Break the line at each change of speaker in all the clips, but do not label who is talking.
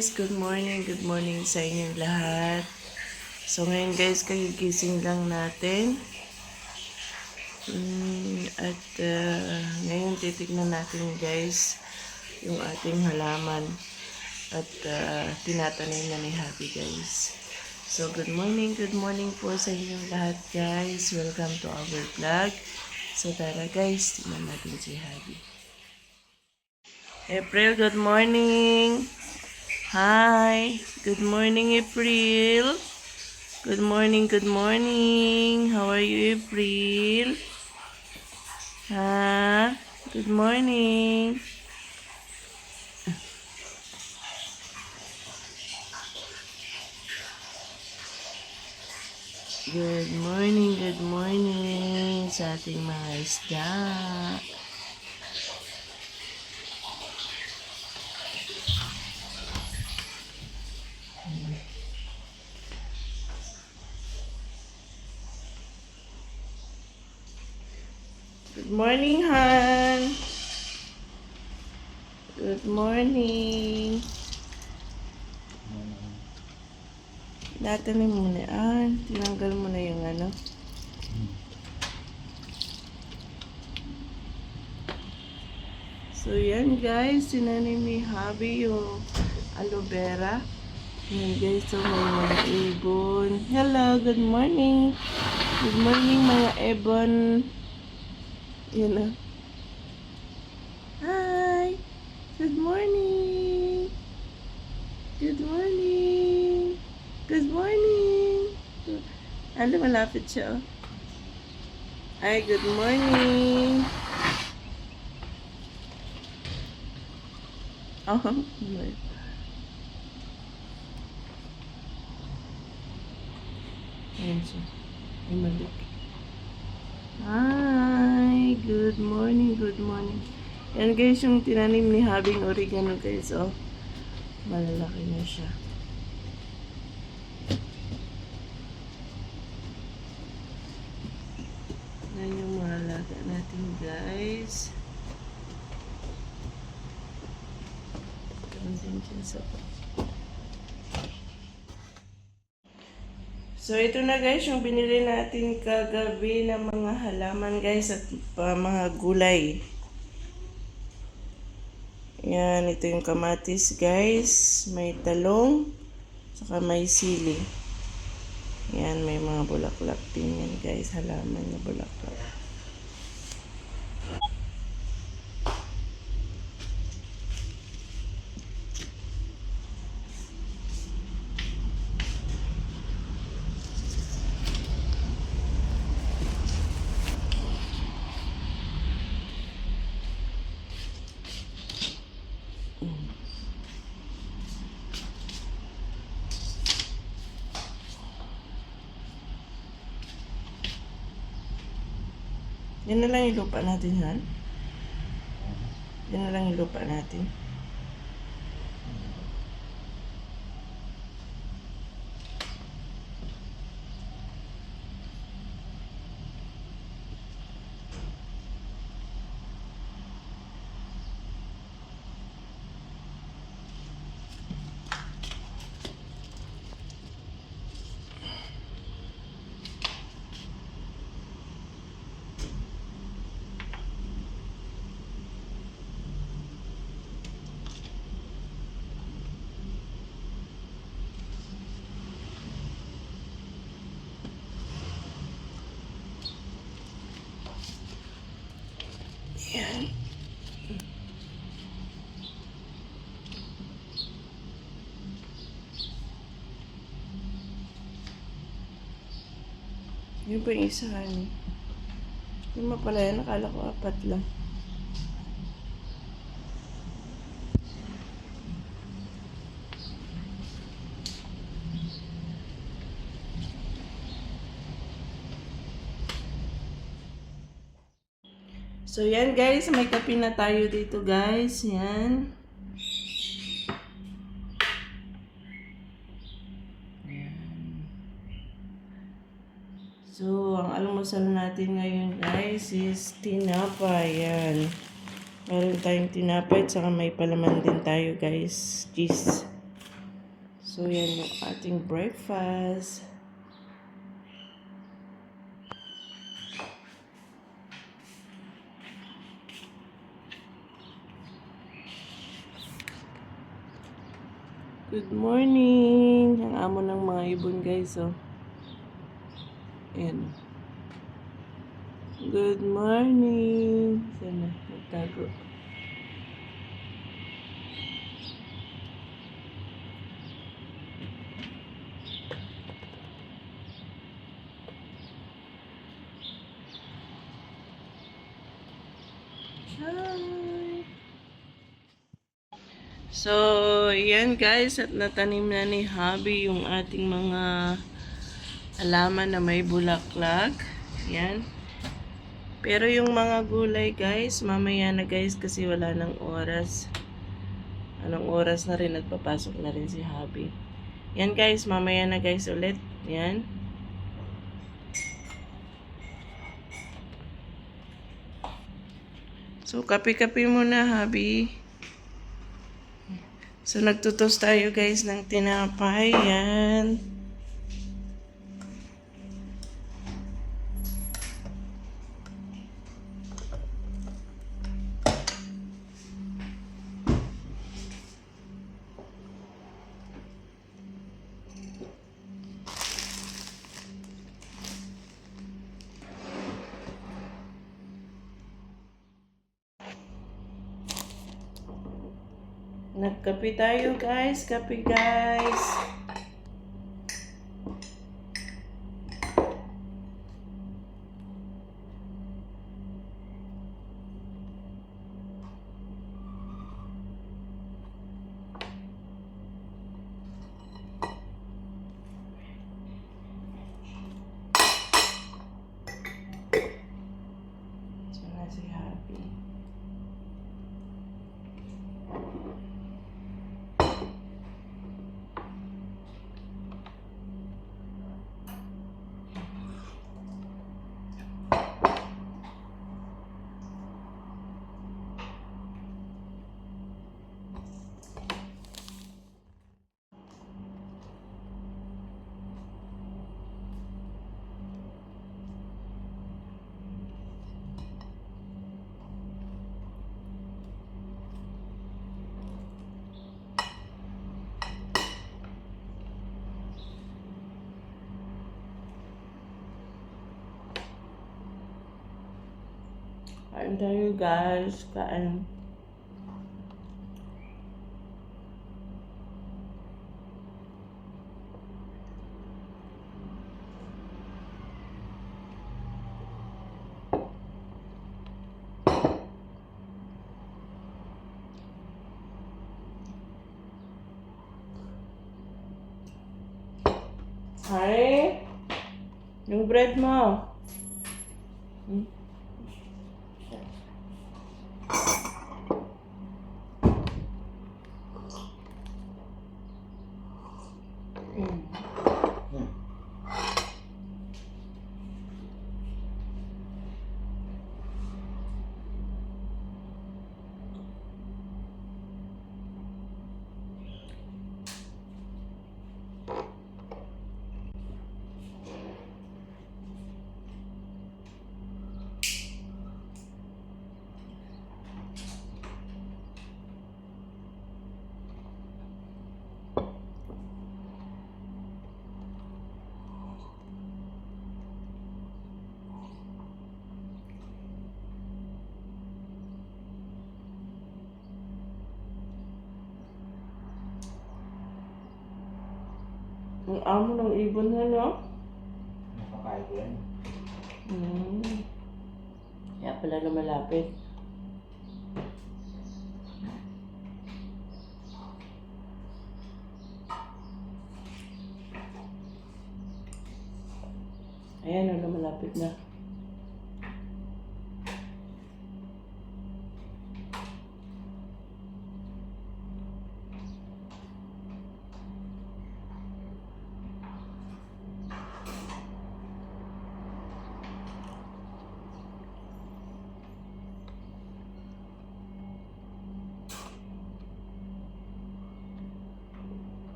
guys, good morning, good morning sa inyong lahat. So ngayon guys, kagigising lang natin. Mm, at uh, ngayon titignan natin guys yung ating halaman. At uh, tinatanim na ni Happy guys. So good morning, good morning po sa inyong lahat guys. Welcome to our vlog. So tara guys, tignan natin si Happy. April, good morning. Hi. Good morning, April. Good morning, good morning. How are you, April? Ha? Good morning. Good morning, good morning sa ating mga isda. Good morning, Han. Good morning. Natanim mo na. Ah, tinanggal mo na yung ano. So, yan guys. Tinanim ni Habi yung aloe vera. Yan guys. So, may mga ibon. Hello, good morning. Good morning mga ibon. Yan na. Hi! Good morning! Good morning! Good morning! Ano, malapit siya. oh. Hi, good morning! Oh, ano Ayan siya. Ay, malik. Hi! Good morning, good morning. Yan guys, yung tinanim ni Habing oregano guys, oh. Malalaki na siya. Yan yung mga alaga natin guys. Meron din dyan sa So, ito na guys, yung binili natin kagabi ng mga halaman guys at pa, mga gulay. Yan, ito yung kamatis guys. May talong, saka may sili. Yan, may mga bulaklak din yan guys. Halaman na bulaklak. Yan na lang yung lupa natin, Han. Yan na lang yung lupa natin. Yan. Yun pa yung isa, honey. Lima pala yan. Nakala ko apat lang. So, yan guys. May kape na tayo dito guys. Yan. So, ang almusal natin ngayon guys is tinapay. Yan. Meron tayong tinapay at saka may palaman din tayo guys. Cheese. So yan yung ating breakfast. Good morning! Ang amo ng mga ibon guys, oh. Ayan. Good morning! Sana, nagtago. Hi! So, yan guys, at natanim na ni Hobby yung ating mga halaman na may bulaklak. Yan. Pero yung mga gulay guys, mamaya na guys kasi wala nang oras. Anong oras na rin at papasok na rin si Hobby. Yan guys, mamaya na guys ulit. Yan. So, kape-kape muna, Hobby. So, nagtutos tayo guys ng tinapay. Yan. Tayo guys. Kape guys. Sana si Happy. Kain tayo guys. Kain. Ay, yung bread mo. Hmm? Ang amo ng ibon na, no?
Nakakain ko yan.
Hmm. Kaya pala na malapit. Ayan, ano, malapit na.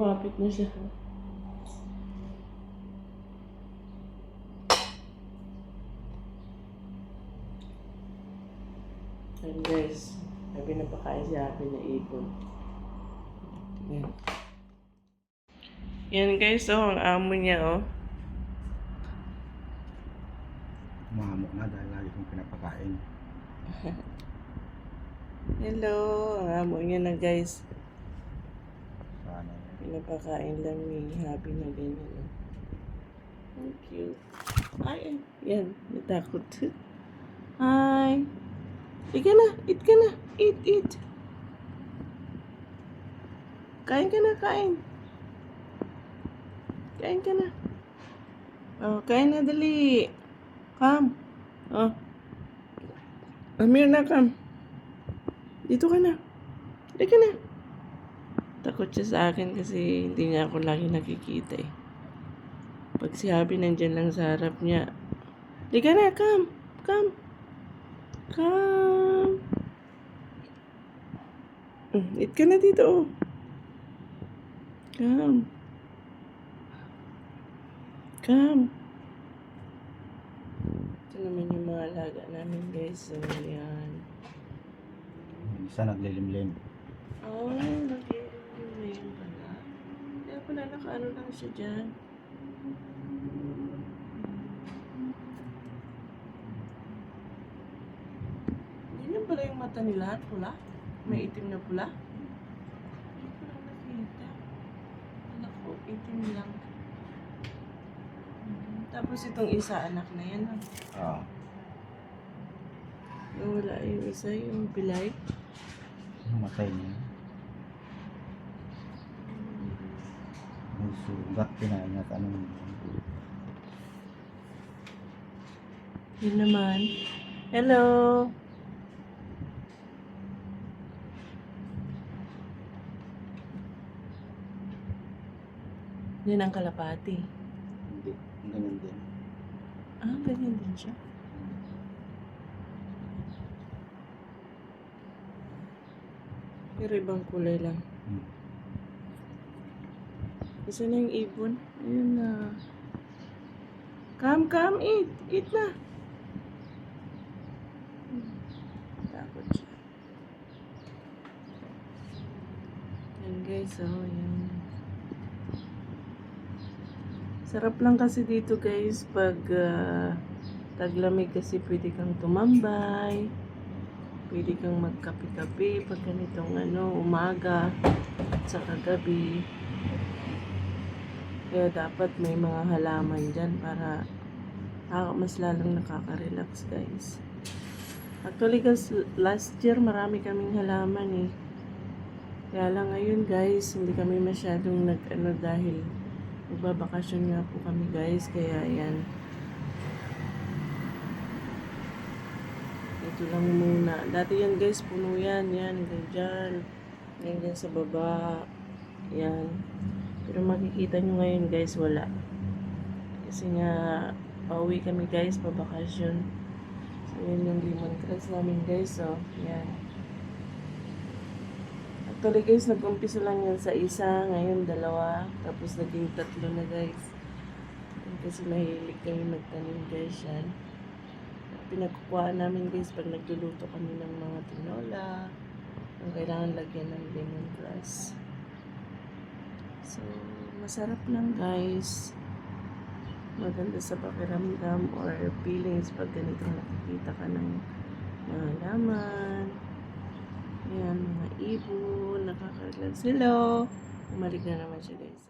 Lumapit na siya. And guys, sabi na pakain si Happy na ipon. Yan. Yan guys, oh, ang amo niya, oh.
Mahamok na dahil lagi kong pinapakain.
Hello, ang amo niya na guys. Pinapakain lang ni Happy na ganyan. oh. Ang cute. Ay, ay. Yan, natakot. Hi. Eat ka na, eat ka na. Eat, eat. Kain ka na, kain. Kain ka na. Oh, kain na, dali. Come. Oh. Amir na, come. Dito ka na. Dito ka na. Takot siya sa akin kasi hindi niya ako lagi nakikita eh. Pag si Happy nandyan lang sa harap niya. Di ka na, come. Come. Come. Mm, Eat ka na dito, oh. Come. Come. Ito naman yung mga alaga namin, guys. So, yan.
Isa naglilimlim.
Oh, nag-i-review na yun pala. Kaya pala nakaano lang siya dyan. Ganyan pala yung mata nila, pula. May itim na pula. Hindi ko lang nakita. Anak ko, itim lang. Hmm, Tapos itong isa, anak na yan. ah.
Oo.
Wala yung isa, yung bilay.
Matay niya. May sugat kinaingat. Anong
Yun naman. Hello! Yan ang kalapati.
hindi. Ganun din.
Ah, ganyan din siya. Pero ibang kulay lang.
Hmm.
Isa na yung ibon. Ayun na. Come, come, eat. Eat na. Hmm. Takot siya. Yan guys, oh, yan. Sarap lang kasi dito guys pag ah, taglamig kasi pwede kang tumambay. Pwede kang magkape-kape pag ganitong ano, umaga at saka gabi. Kaya dapat may mga halaman dyan para ah, mas lalong nakaka-relax guys. Actually guys, last year marami kaming halaman eh. Kaya lang ngayon guys, hindi kami masyadong nag-ano dahil magbabakasyon nga po kami guys. Kaya yan. Ito lang muna. Dati yan guys, puno yan. Yan, hanggang dyan. Hanggang sa baba. Yan. Pero makikita nyo ngayon guys, wala. Kasi nga, pauwi kami guys, pabakasyon. So, yan yung lemon grass namin guys. So, yan. Actually guys, nag-umpisa lang yan sa isa, ngayon dalawa, tapos naging tatlo na guys. Kasi mahilig kami magtanim guys yan. Pinagkukuhaan namin guys pag nagluluto kami ng mga tinola. Ang kailangan lagyan ng lemongrass. So, masarap lang guys. Maganda sa pakiramdam or feelings pag ganito nakikita ka ng mga laman. Ayan, mga ibon, nakaka-relax. Hello! Umalik na naman siya, guys.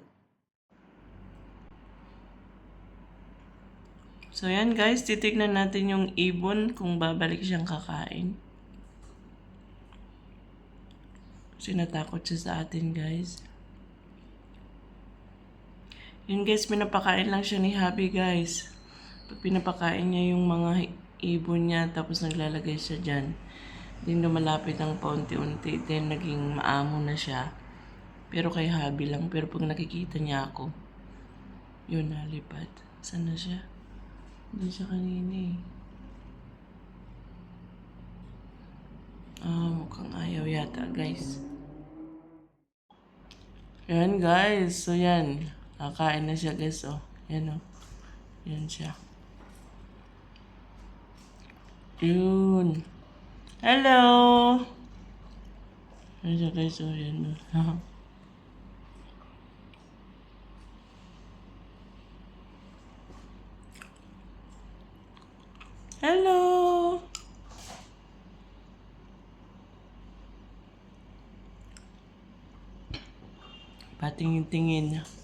So, yan guys, titignan natin yung ibon kung babalik siyang kakain. Kasi natakot siya sa atin, guys. Yun guys, pinapakain lang siya ni Happy, guys. Pag pinapakain niya yung mga ibon niya, tapos naglalagay siya dyan. Din lumalapit ng paunti-unti, then naging maamo na siya. Pero kay Habi lang, pero pag nakikita niya ako, yun, nalipad. Saan na siya? Hindi siya kanina eh. Ah, mukhang ayaw yata, guys. Yan guys. So yan. Kakain na siya guys. Oh. Yan oh. Yan siya. Yun. Hello! Yan siya guys. Oh. Yan oh. Hello! Patingin-tingin.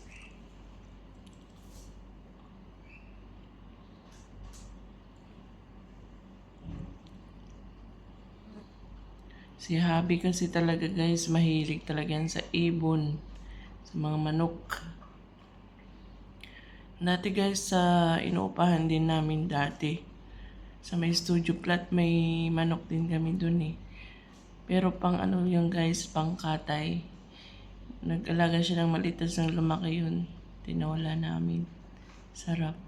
Si Habi kasi talaga guys, mahilig talaga yan sa ibon. Sa mga manok. Dati guys, sa inuupahan din namin dati. Sa may studio flat, may manok din kami dun eh. Pero pang ano yung guys, pang katay. Nag-alaga siya ng malitas ng lumaki yun. Tinawala namin. Sarap.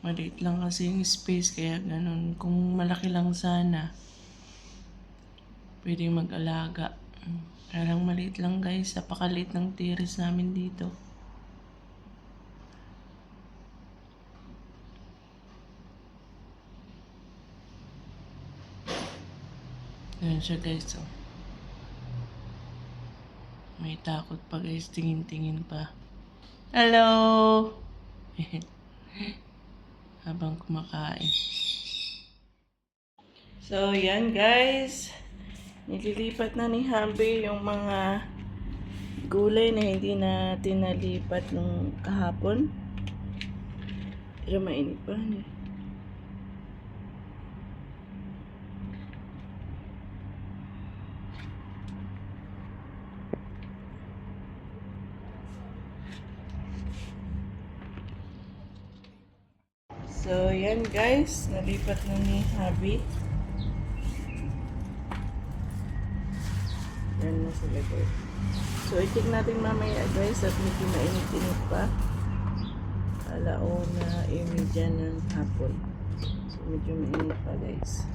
Maliit lang kasi yung space kaya ganun. Kung malaki lang sana, pwede mag-alaga. Kaya lang maliit lang guys. Napakaliit ng tiris namin dito. Ayan siya guys. Oh. May takot pa guys. Tingin-tingin pa. Hello! Habang kumakain. So, yan guys. Nililipat na ni Hambe yung mga gulay na hindi natin nalipat nung kahapon. Pero mainit pa. Ano? So, yan guys. Nalipat na ni Habi. Yan na sila guys. So, i-check natin mamaya guys at medyo mainit-init pa. Alauna imedya ng hapon. So, medyo mainit pa guys.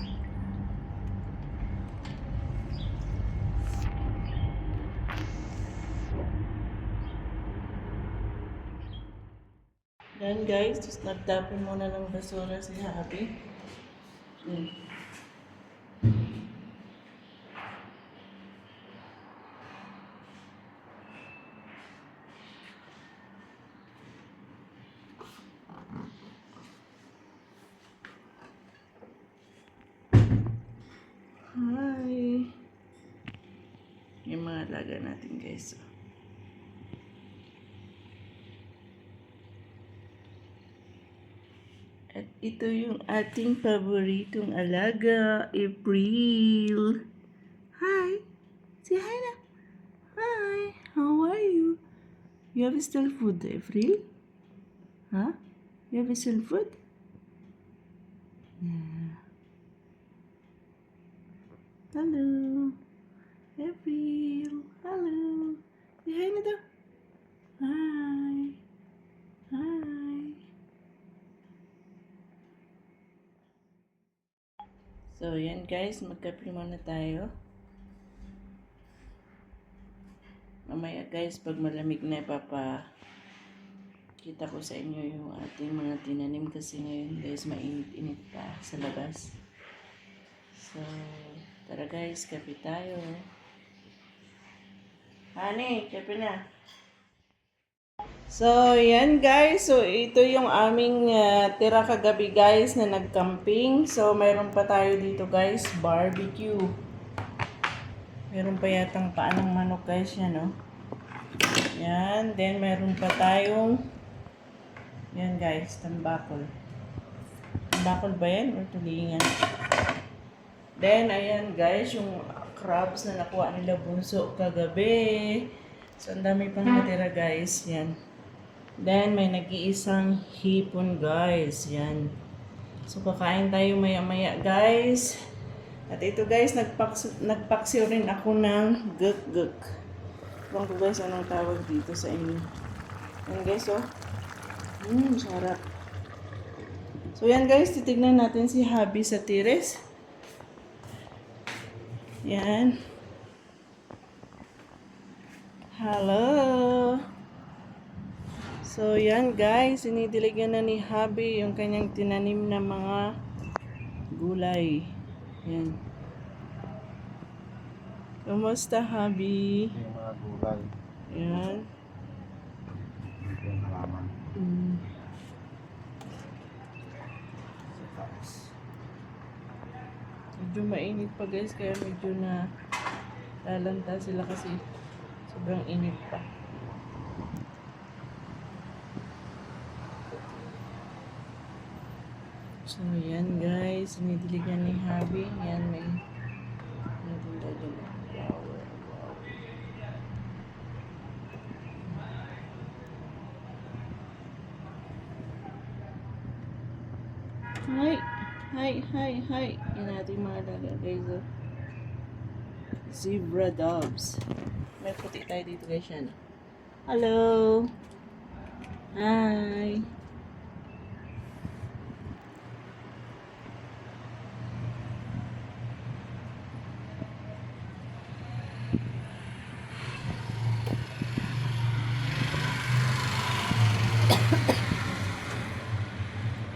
Yan guys, just nagtapon muna ng basura si Happy. Hi! Yung mga alaga natin guys. At ito yung ating paboritong alaga, April. Hi! Say hi na. Hi! How are you? You have still food, April? Huh? You have still food? Yeah. Hello. April. Hello. Say hi na daw. Hi. Hi. So, yan guys, magkape muna tayo. Mamaya guys, pag malamig na ipapa kita ko sa inyo yung ating mga tinanim kasi ngayon guys, mainit-init pa sa labas. So, tara guys, kape tayo. Honey, kape na. So, yan guys. So, ito yung aming ah, tira kagabi guys na nagcamping. So, mayroon pa tayo dito guys, barbecue. Meron pa yatang paan ng manok guys yan, no? Yan. Then, meron pa tayong yan guys, tambakol. Tambakol ba yan? Or tulingan? Then, ayan guys, yung crabs na nakuha nila bunso kagabi. So, ang dami pang natira guys. Yan. Then, may nag-iisang hipon, guys. Yan. So, kakain tayo maya-maya, guys. At ito, guys, nagpaks nagpaksiw rin ako ng guk-guk. Ewan ko, guys, anong tawag dito sa inyo. Yan, guys, oh. Mmm, sarap. So, yan, guys. Titignan natin si Habi sa tires. Yan. Hello. So, yan guys, sinidiligan na ni Habi yung kanyang tinanim na mga gulay. Yan. Kumusta, Habi?
Yung mga gulay.
Yan.
Yung halaman.
Mm. Medyo mainit pa guys, kaya medyo na lalanta sila kasi sobrang init pa. So, yan guys, sinidiligan ni Harvey. Yan, may natinda dyan ng flower. Wow. Hi! Hi! Hi! Hi! Yan natin mga daga guys. oh. Zebra doves. May puti tayo dito guys yan. Hello! Hi!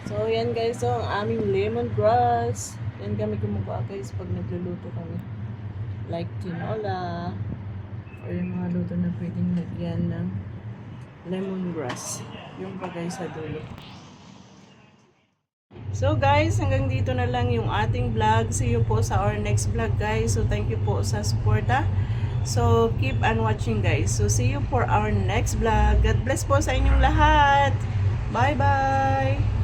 So, yan so, ang aming lemongrass. Yan kami gumagawa guys pag nagluluto kami. Like tinola. Or yung mga luto na pwedeng lagyan ng lemongrass. Yung pa guys sa dulo. So guys, hanggang dito na lang yung ating vlog. See you po sa our next vlog guys. So thank you po sa support ha. So keep on watching guys. So see you for our next vlog. God bless po sa inyong lahat. Bye bye!